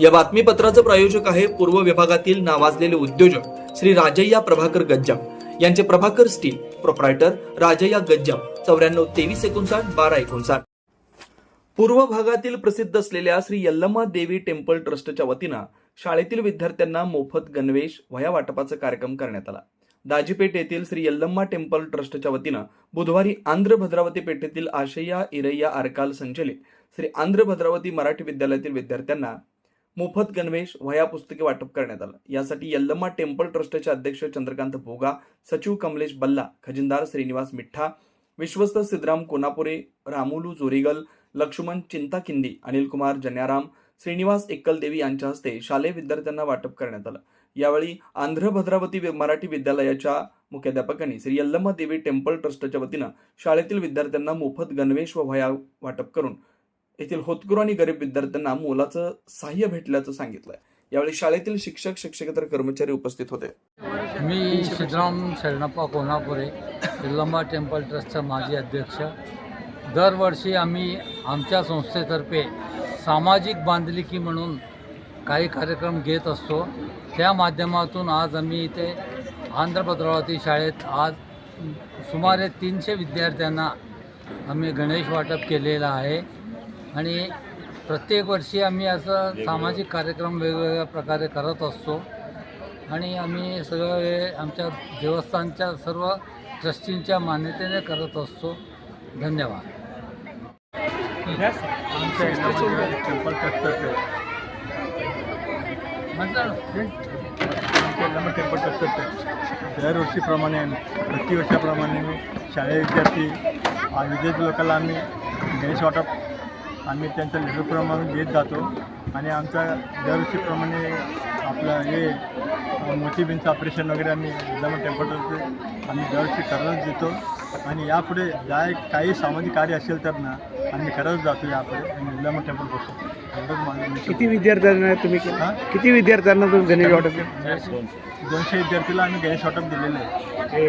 या बातमीपत्राचं प्रायोजक आहे पूर्व विभागातील नावाजलेले उद्योजक श्री राजय्या प्रभाकर गज्जाम. यांचे प्रभाकर स्टील प्रोप्रायटर राजय्या गज्जाम. चौऱ्याण्णव तेवीस एकोणसाठ बारा एकोणसाठ. पूर्व भागातील प्रसिद्ध असलेल्या श्री यल्लम्मा देवी टेम्पल ट्रस्टच्या वतीनं शाळेतील विद्यार्थ्यांना मोफत गणवेश वह्या वाटपाचा कार्यक्रम करण्यात आला. दाजीपेठ येथील श्री यल्लम्मा टेम्पल ट्रस्टच्या वतीनं बुधवारी आंध्र भद्रावती पेठेतील आशय्या इरय्या आरकाल संचलित श्री आंध्र भद्रावती मराठी विद्यालयातील विद्यार्थ्यांना मोफत गणवेश वह्या पुस्तके वाटप करण्यात आलं. यासाठी यल्लम्मा टेम्पल ट्रस्टचे अध्यक्ष चंद्रकांत भोगा सचिव कमलेश बल्ला खजिनदार श्रीनिवास मिठ्ठा विश्वस्त सिद्धराम कोनापुरे रामुलू जोरीगल लक्ष्मण चिंताकिंदी अनिलकुमार जन्याराम श्रीनिवास एक्कलदेवी यांच्या हस्ते शालेय विद्यार्थ्यांना वाटप करण्यात आलं. यावेळी आंध्र भद्रावती मराठी विद्यालयाच्या मुख्याध्यापकांनी श्री यल्लम्मा देवी टेम्पल ट्रस्टच्या वतीनं शाळेतील विद्यार्थ्यांना मोफत गणवेश व वह्या वाटप करून येथील होतकरू आणि गरीब विद्यार्थ्यांना मोलाचं सहाय्य भेटल्याचं सांगितलं यावेळी शाळेतील शिक्षक शिक्षकेतर कर्मचारी उपस्थित होते. मी सिद्धराम शरणप्पा कोल्हापुरे लंबा टेम्पल ट्रस्टचा माजी अध्यक्ष. दरवर्षी आम्ही आमच्या संस्थेतर्फे सामाजिक बांधिलकी म्हणून काही कार्यक्रम घेत असतो. त्या माध्यमातून आज आम्ही इथे आंध्र भद्रावती शाळेत आज सुमारे तीनशे विद्यार्थ्यांना आम्ही गणेश वाटप केलेलं आहे. आणि प्रत्येक वर्षी आम्ही असं सामाजिक कार्यक्रम वेगवेगळ्या प्रकारे करत असतो. आणि आम्ही सगळं हे आमच्या देवस्थानच्या सर्व ट्रस्टींच्या मान्यतेने करत असतो. धन्यवाद. आमच्या इलाहाबाद टेम्पल ट्रस्टतर्फे दरवर्षीप्रमाणे प्रतिवर्षाप्रमाणे शालेय विद्यार्थी विद्यार्थी लोकांना आम्ही गणेश वाटप आम्ही त्यांच्या लेखप्रमाणे देत जातो आणि आमच्या दरवर्षीप्रमाणे आपलं हे मोतीबिंचं ऑपरेशन वगैरे आम्ही टेम्पल ट्रस्टचे आम्ही दरवर्षी करत देतो आणि यापुढे काय काही सामाजिक कार्य असेल तर ना आम्ही करत जातो यापुढे आणि इलाहाबाद टेम्पलपासून एवढंच माझं मी किती विद्यार्थ्यांना तुम्ही? हां? किती विद्यार्थ्यांना तुम्ही गणेश वाटप? दोनशे विद्यार्थीला आम्ही गणेश वाटप दिलेलं आहे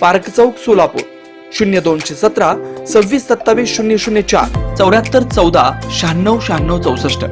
पार्क चौक सोलापूर. शून्य दोनशे सतरा सव्वीस सत्तावीस शून्य शून्य चार. चौऱ्याहत्तर चौदा शहाण्णव शहाण्णव चौसष्ट.